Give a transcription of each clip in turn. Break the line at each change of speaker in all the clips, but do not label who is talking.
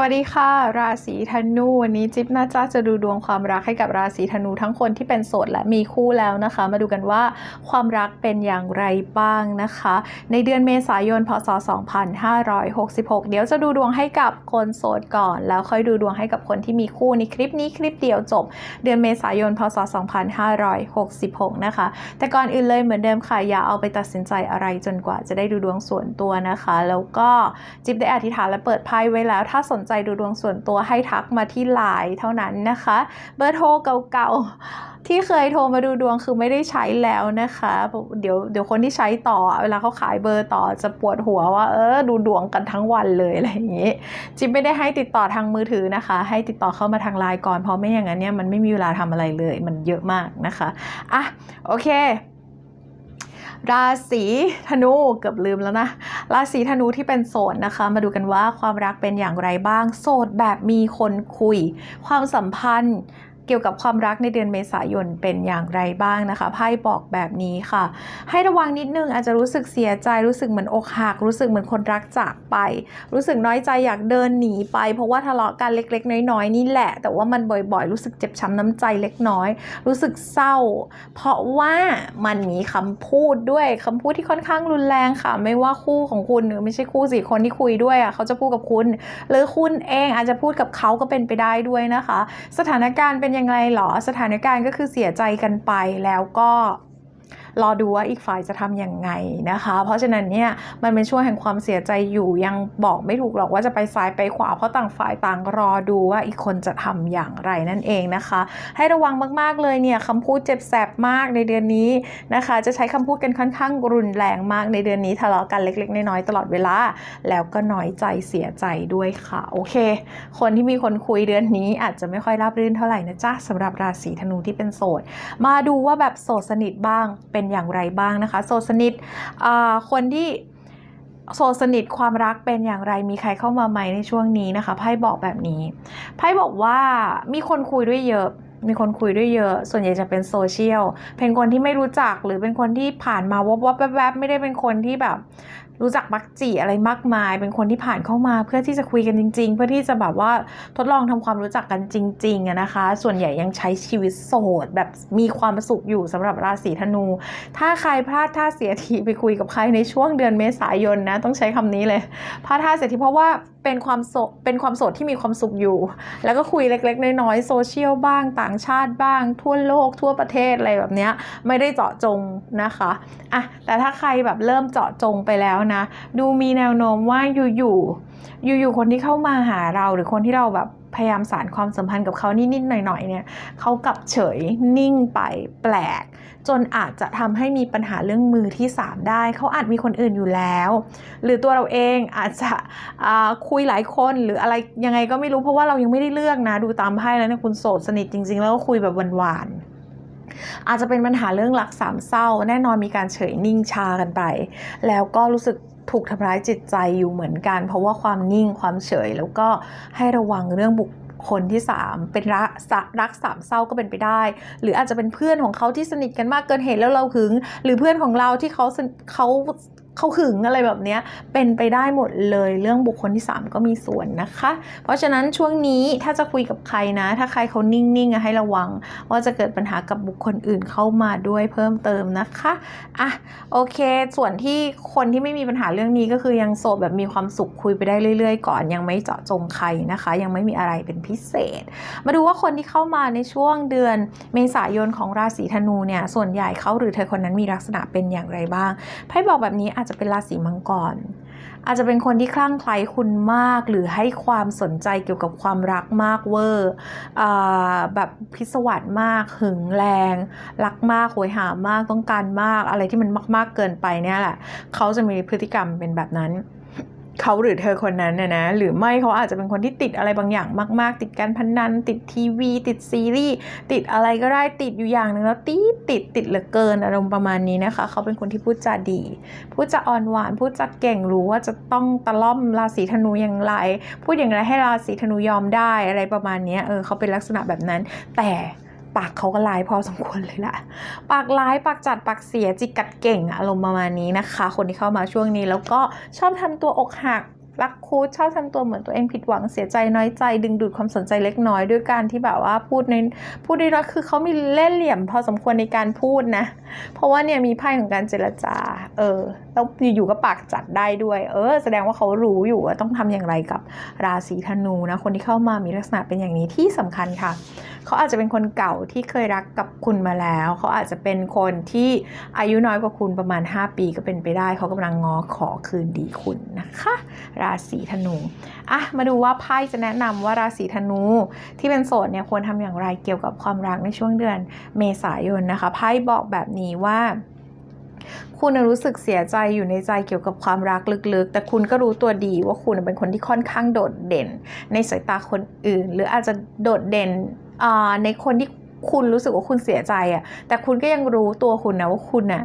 สวัสดีค่ะ ราศีธนูวันนี้จิ๊บน่าจะจะดูดวงความรักให้กับราศีธนูทั้งคนที่เป็นโสดและมีคู่แล้วนะคะ มาดูกันว่าความรักเป็นอย่างไรบ้างนะคะ ในเดือนเมษายนพศ 2566 เดี๋ยวจะดูดวงให้กับคนโสดก่อน แล้วค่อยดูดวงให้กับคนที่มีคู่ในคลิปนี้คลิปเดียวจบ เดือนเมษายนพศ 2566 นะคะ แต่ก่อนอื่นเลยเหมือนเดิมค่ะอย่าเอาไปตัดสินใจอะไรจนกว่าจะได้ดูดวงส่วนตัวนะคะ แล้วก็จิ๊บได้อธิษฐานและเปิดไพ่ไว้แล้วถ้าสนใจดูดวงส่วนตัวให้ทักมาที่ไลน์เท่านั้นนะคะ เบอร์โทรเก่าๆ ที่เคยโทรมาดูดวงคือไม่ได้ใช้แล้วนะคะ เดี๋ยวเดี๋ยวคนที่ใช้ต่อ เวลาเขาขายเบอร์ต่อจะปวดหัวว่าเออดูดวงกันทั้งวันเลยอะไรอย่างนี้จิ๊บไม่ได้ให้ติดต่อทางมือถือนะคะ ให้ติดต่อเข้ามาทางไลน์ก่อนเพราะไม่อย่างนั้นเนี่ยมันไม่มีเวลาทำอะไรเลย มันเยอะมากนะคะอะโอเค ราศีธนูเกือบลืมแล้วนะ ราศีธนูที่เป็นโสดนะคะ มาดูกันว่าความรักเป็นอย่างไรบ้าง โสดแบบมีคนคุย ความสัมพันธ์ เกี่ยวกับความรักในเดือนเมษายนเป็นอย่างไรบ้างนะคะไพ่บอกแบบนี้ค่ะ ให้ระวังนิดนึงอาจจะรู้สึกเสียใจรู้สึกเหมือนอกหัก รู้สึกเหมือนคนรักจากไป รู้สึกน้อยใจอยากเดินหนีไป เพราะว่าทะเลาะกันเล็ก ๆ น้อยๆนี่แหละ แต่ว่ามันบ่อย ๆ รู้สึกเจ็บช้ำน้ำใจเล็กน้อย รู้สึกเศร้า เพราะว่ามันมีคำพูดด้วยคำพูดที่ค่อนข้างรุนแรงค่ะ ไม่ว่าคู่ของคุณหรือไม่ใช่คู่สิคนที่คุยด้วยอะเขาจะพูดกับคุณ หรือคุณเองอาจจะพูดกับเขาก็เป็นไปได้ด้วยนะคะ สถานการณ์เป็นยังไงหรอสถานการณ์ก็คือเสียใจกันไปแล้วก็ รอดูว่าอีกฝ่ายจะทำยังไงนะคะ เพราะฉะนั้นเนี่ยมันเป็นช่วงแห่งความเสียใจอยู่ยังบอกไม่ถูกหรอกว่าจะไปซ้ายไปขวาเพราะต่างฝ่ายต่างรอดูว่าอีกคนจะทำอย่างไรนั่นเองนะคะ ให้ระวังมากๆเลยเนี่ยคำพูดเจ็บแสบมากในเดือนนี้นะคะ จะใช้คำพูดกันค่อนข้างรุนแรงมากในเดือนนี้ทะเลาะกันเล็ก ๆ น้อยๆตลอดเวลา แล้วก็น้อยใจเสียใจด้วยค่ะ โอเค คนที่มีคนคุยเดือนนี้อาจจะไม่ค่อยราบรื่นเท่าไหร่นะจ๊ะสำหรับราศีธนูที่เป็นโสด มาดูว่าแบบโสดสนิทบ้างเป็น็นอย่างไรบ้างนะคะ โสดสนิทคนที่โสดสนิทความรักเป็นอย่างไรมีใครเข้ามาไหมในช่วงนี้นะคะไพ่บอกแบบนี้ไพ่บอกว่ามีคนคุยด้วยเยอะ มีคนคุยด้วยเยอะ ส่วนใหญ่จะเป็นโซเชียล เป็นคนที่ไม่รู้จักหรือเป็นคนที่ผ่านมาวบวบแวบแวบไม่ได้เป็นคนที่แบบ รู้จักมักจีอะไรมากมาย เป็นคนที่ผ่านเข้ามาเพื่อที่จะคุยกันจริง ๆ เพื่อที่จะแบบว่าทดลองทำความรู้จักกันจริงๆนะคะ ส่วนใหญ่ยังใช้ชีวิตโสดแบบมีความสุขอยู่สำหรับราศีธนู ถ้าใครพลาดท่าเสียทีไปคุยกับใครในช่วงเดือนเมษายนนะต้องใช้คำนี้เลยพลาดท่าเสียทีเพราะว่า เป็นความโสดเป็นความโสดที่มีความสุขอยู่ แล้วก็คุยเล็กๆ น้อยๆโซเชียลบ้างต่างชาติบ้าง ทั่วโลกทั่วประเทศอะไรแบบเนี้ยไม่ได้เจาะจงนะคะอะแต่ถ้าใครแบบเริ่มเจาะจงไปแล้วนะ ดูมีแนวโน้มว่าอยู่ๆอยู่ๆคนที่เข้ามาหาเราหรือคนที่เราแบบ พยายามสารความสัมพันธ์กับเขานิดๆหน่อยๆเนี่ยเขากลับเฉยนิ่งไปแปลก จนอาจจะทำให้มีปัญหาเรื่องมือที่ 3 ได้ เขาอาจมีคนอื่นอยู่แล้ว หรือตัวเราเองอาจจะคุยหลายคนหรืออะไรยังไงก็ไม่รู้เพราะว่าเรายังไม่ได้เลือกนะ ดูตามไพ่แล้วเนี่ยคุณโสดสนิทจริง ๆ แล้วก็คุยแบบหวานๆอาจจะเป็นปัญหาเรื่องรักสามเศร้า แน่นอนมีการเฉยนิ่งชากันไป แล้วก็รู้สึก ถูกทำร้ายจิตใจอยู่เหมือนกัน เพราะว่าความนิ่งความเฉย แล้วก็ให้ระวังเรื่องบุคคลที่ 3 เป็นรักรักสามเศร้าก็เป็นไปได้ หรืออาจจะเป็นเพื่อนของเขาที่สนิทกันมากเกินเหตุแล้วเราหึง หรือเพื่อนของเราที่เขาเขา เขาหึงอะไรแบบนี้เป็นไปได้หมดเลยเรื่องบุคคลที่ 3 ก็มีส่วนนะคะ เพราะฉะนั้นช่วงนี้ถ้าจะคุยกับใครนะ ถ้าใครเขานิ่งๆให้ระวัง ว่าจะเกิดปัญหากับบุคคลอื่นเข้ามาด้วยเพิ่มเติมนะคะอะโอเค ส่วนที่คนที่ไม่มีปัญหาเรื่องนี้ก็คือยังโสดแบบมีความสุขคุยไปได้เรื่อย ๆ ก่อนยังไม่เจาะจงใครนะคะ ยังไม่มีอะไรเป็นพิเศษ มาดูว่าคนที่เข้ามาในช่วงเดือนเมษายนของราศีธนูเนี่ยส่วนใหญ่เขาหรือเธอคนนั้นมีลักษณะเป็นอย่างไรบ้างไพ่บอกแบบนี้อาจจะเป็นราศีมังกร อาจจะเป็นคนที่คลั่งไคล้คุณมาก หรือให้ความสนใจเกี่ยวกับความรักมากเวอร์แบบพิศวาสมาก หึงแรง รักมากโหยหามากต้องการมาก อะไรที่มันมาก ๆเกินไปเนี่ยแหละ เขาจะมีพฤติกรรมเป็นแบบนั้น เขาหรือเธอคนนั้นนะนะหรือไม่เขาอาจจะเป็นคนที่ติดอะไรบางอย่างมาก ๆ ติดการพนัน ติดทีวี ติดซีรีส์ติดอะไรก็ได้ติดอยู่อย่างหนึ่งแล้วติดติดติดเหลือเกินอารมณ์ประมาณนี้นะคะ เขาเป็นคนที่พูดจาดี พูดจาอ่อนหวานพูดจาเก่งรู้ว่าจะต้องตะล่อมราศีธนูอย่างไร พูดอย่างไรให้ราศีธนูยอมได้อะไรประมาณนี้เออเขาเป็นลักษณะแบบนั้น แต่ ปากเขาก็ลายพอสมควรเลยล่ะปากร้ายปากจัดปากเสียจิกกัดเก่งอะอารมณ์ประมาณนี้นะคะ คนที่เข้ามาช่วงนี้แล้วก็ชอบทำตัวอกหัก รักคูดชอบทำตัวเหมือนตัวเองผิดหวังเสียใจน้อยใจ ดึงดูดความสนใจเล็กน้อยด้วยการที่แบบว่าพูดในพูดได้ร้อยคือเขามีเล่ห์เหลี่ยมพอสมควรในการพูดนะ เพราะว่าเนี่ยมีไพ่ของการเจรจา เออแล้วอยู่ๆก็ปากจัดได้ด้วย เออ แสดงว่าเขารู้อยู่ว่าต้องทำอย่างไรกับราศีธนูนะคนที่เข้ามามีลักษณะเป็นอย่างนี้ที่สำคัญค่ะเขาอาจจะเป็นคนเก่าที่เคยรักกับคุณมาแล้ว เขาอาจจะเป็นคนที่อายุน้อยกว่าคุณประมาณ 5 ปีก็เป็นไปได้ เขากำลังงอขอคืนดีคุณนะคะราศีธนูอะมาดูว่าไพ่จะแนะนำว่าราศีธนูที่เป็นโสดเนี่ยควรทำอย่างไรเกี่ยวกับความรักในช่วงเดือนเมษายนนะคะไพ่บอกแบบนี้ว่าคุณรู้สึกเสียใจอยู่ในใจเกี่ยวกับความรักลึกๆ แต่คุณก็รู้ตัวดีว่าคุณเป็นคนที่ค่อนข้างโดดเด่น ในสายตาคนอื่น หรืออาจจะโดดเด่นในคนที่คุณรู้สึกว่าคุณเสียใจอะ่ะ แต่คุณก็ยังรู้ตัวคุณนะว่าคุณน่ะ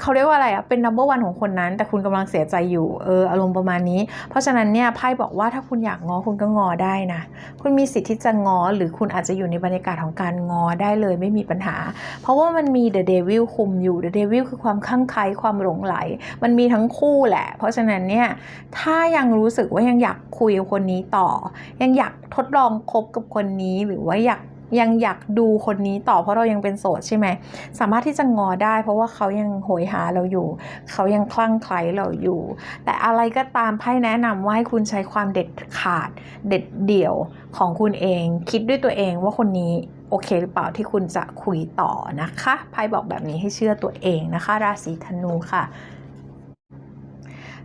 เขาเรียกว่าอะไรอะเป็น number one ของคนนั้น แต่คุณกำลังเสียใจอยู่เอออารมณ์ประมาณนี้ เพราะฉะนั้นเนี่ยไพ่บอกว่าถ้าคุณอยากงอคุณก็งอได้นะ คุณมีสิทธิ์ที่จะงอหรือคุณอาจจะอยู่ในบรรยากาศของการงอได้เลยไม่มีปัญหา เพราะว่ามันมี The Devil คุมอยู่ The Devil คือความข้างใคล้ความหลงไหล มันมีทั้งคู่แหละ เพราะฉะนั้นเนี่ยถ้ายังรู้สึกว่ายังอยากคุยกับคนนี้ต่อ ยังอยากทดลองคบกับคนนี้หรือว่าอยาก ยังอยากดูคนนี้ต่อเพราะเรายังเป็นโสดใช่ไหมสามารถที่จะงอได้ เพราะว่าเขายังโหยหาเราอยู่ เขายังคลั่งไคล้เราอยู่ แต่อะไรก็ตามไพ่แนะนำว่าให้คุณใช้ความเด็ดขาด เด็ดเดี่ยวของคุณเอง คิดด้วยตัวเองว่าคนนี้โอเคหรือเปล่าที่คุณจะคุยต่อนะคะไพ่บอกแบบนี้ให้เชื่อตัวเองนะคะ ราศีธนูค่ะ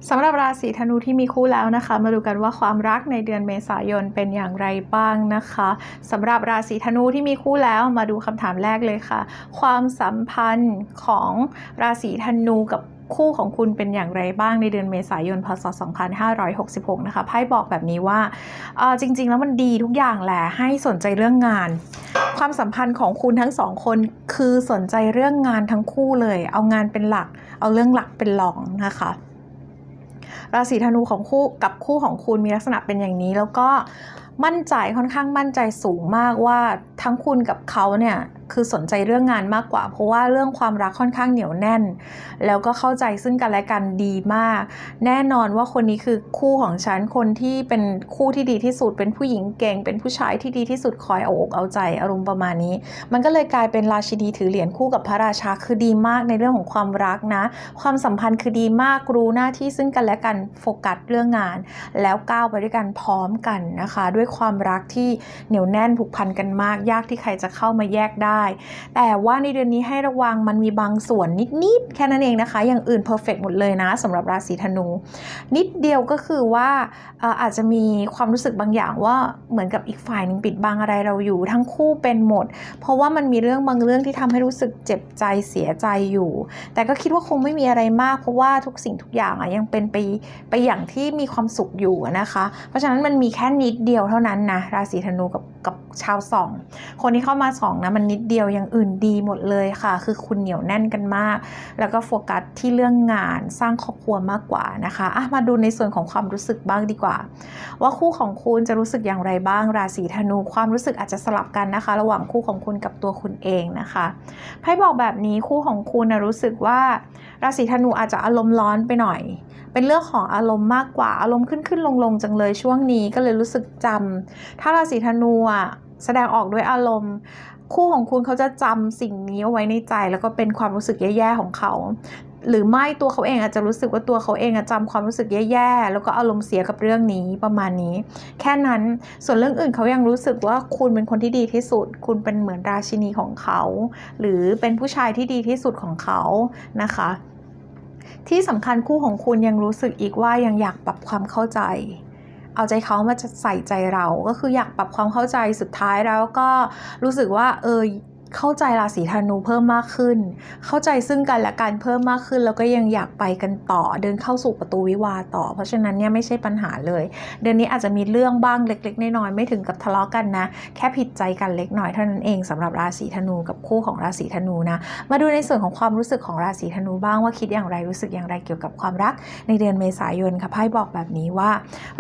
สำหรับราศีธนูที่มีคู่แล้วนะคะ มาดูกันว่าความรักในเดือนเมษายนเป็นอย่างไรบ้างนะคะสำหรับราศีธนูที่มีคู่แล้วมาดูคำถามแรกเลยค่ะ ความสัมพันธ์ของราศีธนูกับคู่ของคุณเป็นอย่างไรบ้างในเดือนเมษายนพศ 2566 นะคะไพ่บอกแบบนี้ว่าจริง ๆ แล้วมันดีทุกอย่างแหละให้สนใจเรื่องงาน ความสัมพันธ์ของคุณทั้งสองคนคือสนใจเรื่องงานทั้งคู่เลย เอางานเป็นหลัก เอาเรื่องหลักเป็นรองนะคะ ราศีธนูของคู่กับคู่ของคุณมีลักษณะเป็นอย่างนี้ แล้วก็มั่นใจค่อนข้างมั่นใจสูงมากว่าทั้งคุณกับเขาเนี่ย คือสนใจเรื่องงานมากกว่า เพราะว่าเรื่องความรักค่อนข้างเหนียวแน่น แล้วก็เข้าใจซึ่งกันและกันดีมาก แน่นอนว่าคนนี้คือคู่ของฉันคนที่เป็นคู่ที่ดีที่สุด เป็นผู้หญิงเก่ง เป็นผู้ชายที่ดีที่สุดคอยเอาอกเอาใจอารมณ์ประมาณนี้ มันก็เลยกลายเป็นราชินีถือเหรียญคู่กับพระราชาคือดีมากในเรื่องของความรักนะ ความสัมพันธ์คือดีมากรู้หน้าที่ซึ่งกันและกันโฟกัสเรื่องงาน แล้วก้าวไปด้วยกันพร้อมกันนะคะ ด้วยความรักที่เหนียวแน่นผูกพันกันมาก ยากที่ใครจะเข้ามาแยกได้แต่ว่าในเดือนนี้ให้ระวังมันมีบางส่วนนิดๆแค่นั้นเองนะคะ อย่างอื่นเพอร์เฟกหมดเลยนะสำหรับราศีธนู นิดเดียวก็คือว่าอาจจะมีความรู้สึกบางอย่างว่าเหมือนกับอีกฝ่ายหนึ่งปิดบังอะไรเราอยู่ ทั้งคู่เป็นหมด เพราะว่ามันมีเรื่องบางเรื่องที่ทำให้รู้สึกเจ็บใจเสียใจอยู่ แต่ก็คิดว่าคงไม่มีอะไรมาก เพราะว่าทุกสิ่งทุกอย่างอะยังเป็นไปไปอย่างที่มีความสุขอยู่นะคะ เพราะฉะนั้นมันมีแค่นิดเดียวเท่านั้นนะราศีธนูกับกับชาวสองคนที่เข้ามาสองนะมันนิดเดียวอย่างอื่นดีหมดเลยค่ะ คือคุณเหนียวแน่นกันมาก แล้วก็โฟกัสที่เรื่องงานสร้างครอบครัวมากกว่านะคะอะมาดูในส่วนของความรู้สึกบ้างดีกว่า ว่าคู่ของคุณจะรู้สึกอย่างไรบ้าง ราศีธนูความรู้สึกอาจจะสลับกันนะคะ ระหว่างคู่ของคุณกับตัวคุณเองนะคะไพ่บอกแบบนี้คู่ของคุณนะรู้สึกว่า ราศีธนูอาจจะอารมณ์ร้อนไปหน่อย เป็นเรื่องของอารมณ์มากกว่าอารมณ์ขึ้นขึ้นลงลงจังเลยช่วงนี้ก็เลยรู้สึกจำถ้าราศีธนูอะแสดงออกด้วยอารมณ์ คู่ของคุณเขาจะจำสิ่งนี้เอาไว้ในใจ แล้วก็เป็นความรู้สึกแย่ๆของเขา หรือไม่ตัวเขาเองอาจจะรู้สึกว่าตัวเขาเองอะจำความรู้สึกแย่ๆแล้วก็อารมณ์เสียกับเรื่องนี้ประมาณนี้ แค่นั้นส่วนเรื่องอื่นเขายังรู้สึกว่าคุณเป็นคนที่ดีที่สุด คุณเป็นเหมือนราชินีของเขา หรือเป็นผู้ชายที่ดีที่สุดของเขานะคะที่สำคัญคู่ของคุณยังรู้สึกอีกว่ายังอยากปรับความเข้าใจ เอาใจเขามาใส่ใจเราก็คืออยากปรับความเข้าใจสุดท้ายแล้วก็รู้สึกว่าเออ เข้าใจราศีธนูเพิ่มมากขึ้น เข้าใจซึ่งกันและกันเพิ่มมากขึ้น แล้วก็ยังอยากไปกันต่อ เดินเข้าสู่ประตูวิวาต่อ เพราะฉะนั้นเนี่ยไม่ใช่ปัญหาเลย เดือนนี้อาจจะมีเรื่องบ้างเล็ก ๆ น้อยๆไม่ถึงกับทะเลาะกันนะ แค่ผิดใจกันเล็กน้อยเท่านั้นเองสำหรับราศีธนูกับคู่ของราศีธนูนะ มาดูในส่วนของความรู้สึกของราศีธนูบ้างว่าคิดอย่างไรรู้สึกอย่างไรเกี่ยวกับความรัก ในเดือนเมษายนค่ะไพ่บอกแบบนี้ว่า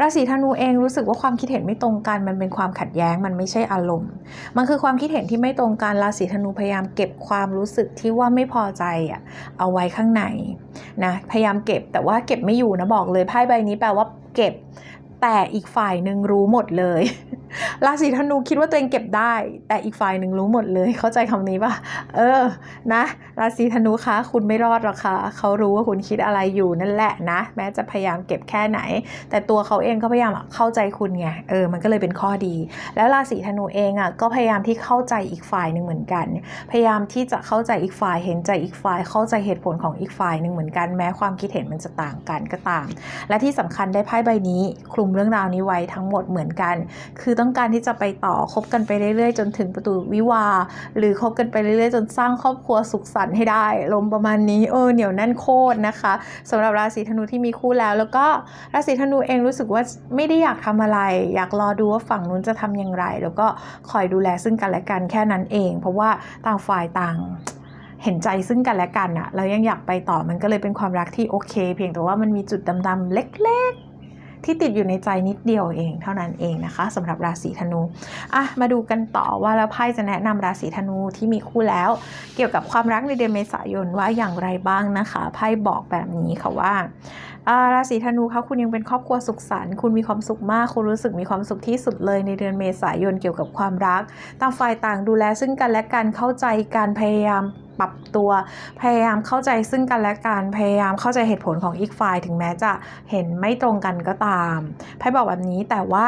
ราศีธนูเองรู้สึกว่าความคิดเห็นไม่ตรงกัน มันเป็นความขัดแย้งมันไม่ใช่อารมณ์ มันคือความคิดเห็นที่ไม่ตรงกันราศีศีธนูพยายามเก็บความรู้สึกที่ว่าไม่พอใจอะเอาไว้ข้างในนะพยายามเก็บแต่ว่าเก็บไม่อยู่นะบอกเลยไพ่ใบนี้แปลว่าเก็บแต่อีกฝ่ายหนึ่งรู้หมดเลย ราศีธนูคิดว่าตัวเองเก็บได้ แต่อีกฝ่ายหนึ่งรู้หมดเลย เข้าใจคำนี้ป่ะ เออ นะ ราศีธนูคะคุณไม่รอดหรอกค่ะเขารู้ว่าคุณคิดอะไรอยู่นั่นแหละนะ แม้จะพยายามเก็บแค่ไหน แต่ตัวเขาเองก็พยายามเข้าใจคุณไง เออ มันก็เลยเป็นข้อดี แล้วราศีธนูเองอะก็พยายามที่เข้าใจอีกฝ่ายหนึ่งเหมือนกัน พยายามที่จะเข้าใจอีกฝ่าย เห็นใจอีกฝ่าย เข้าใจเหตุผลของอีกฝ่ายหนึ่งเหมือนกัน แม้ความคิดเห็นมันจะต่างกันก็ตาม และที่สำคัญได้ไพ่ใบนี้ คลุมเรื่องราวนี้ไว้ทั้งหมดเหมือนกัน คือต้องการที่จะไปต่อคบกันไปเรื่อยๆ จนถึงประตูวิวา หรือคบกันไปเรื่อยๆ จนสร้างครอบครัวสุขสันต์ให้ได้ ลมประมาณนี้เออเหนียวแน่นโคตรนะคะสำหรับราศีธนูที่มีคู่แล้ว แล้วก็ราศีธนูเองรู้สึกว่าไม่ได้อยากทำอะไร อยากรอดูว่าฝั่งนู้นจะทำอย่างไร แล้วก็คอยดูแลซึ่งกันและกันแค่นั้นเอง เพราะว่าต่างฝ่ายต่างเห็นใจซึ่งกันและกันอะแล้วยังอยากไปต่อมันก็เลยเป็นความรักที่โอเค เพียงแต่ว่ามันมีจุดดำๆเล็ก ๆ ที่ติดอยู่ในใจนิดเดียวเองเท่านั้นเองนะคะสำหรับราศีธนูอะมาดูกันต่อว่าแล้วไพ่จะแนะนำราศีธนูที่มีคู่แล้ว เกี่ยวกับความรักในเดือนเมษายนว่าอย่างไรบ้างนะคะไพ่บอกแบบนี้ค่ะว่าอ่าราศีธนูคะคุณยังเป็นครอบครัวสุขสันต์คุณมีความสุขมาก คุณรู้สึกมีความสุขที่สุดเลยในเดือนเมษายนเกี่ยวกับความรัก ต่างฝ่ายต่างดูแลซึ่งกันและกันเข้าใจการพยายาม ปรับตัว พยายามเข้าใจซึ่งกันและกันพยายามเข้าใจเหตุผลของอีกฝ่าย ถึงแม้จะเห็นไม่ตรงกันก็ตามไพ่บอกแบบนี้แต่ว่า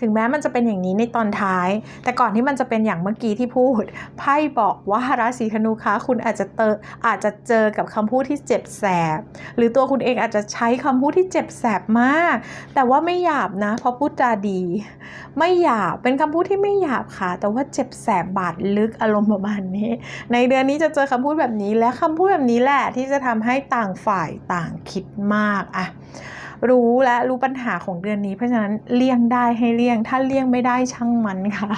ถึงแม้มันจะเป็นอย่างนี้ในตอนท้าย แต่ก่อนที่มันจะเป็นอย่างเมื่อกี้ที่พูดไพ่บอกว่าราศีธนูคะคุณอาจจะเจออาจจะเจอกับคำพูดที่เจ็บแสบ หรือตัวคุณเองอาจจะใช้คำพูดที่เจ็บแสบมาก แต่ว่าไม่หยาบนะเพราะพูดจาดี ไม่หยาบเป็นคำพูดที่ไม่หยาบค่ะ แต่ว่าเจ็บแสบบาดลึกอารมณ์ประมาณนี้ ในเดือนนี้จะเจอคำพูดแบบนี้และคำพูดแบบนี้แหละที่จะทำให้ต่างฝ่ายต่างคิดมากอะรู้และรู้ปัญหาของเดือนนี้เพราะฉะนั้นเลี่ยงได้ให้เลี่ยง ถ้าเลี่ยงไม่ได้ช่างมันค่ะ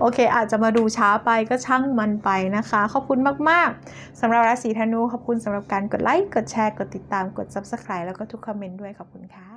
โอเค อาจจะมาดูช้าไปก็ช่างมันไปนะคะ ขอบคุณมาก ๆสำหรับราศีธนู ขอบคุณสำหรับการกดไลค์ กดแชร์ กดติดตาม กด Subscribe แล้วก็ทุกคอมเมนต์ด้วย ขอบคุณค่ะ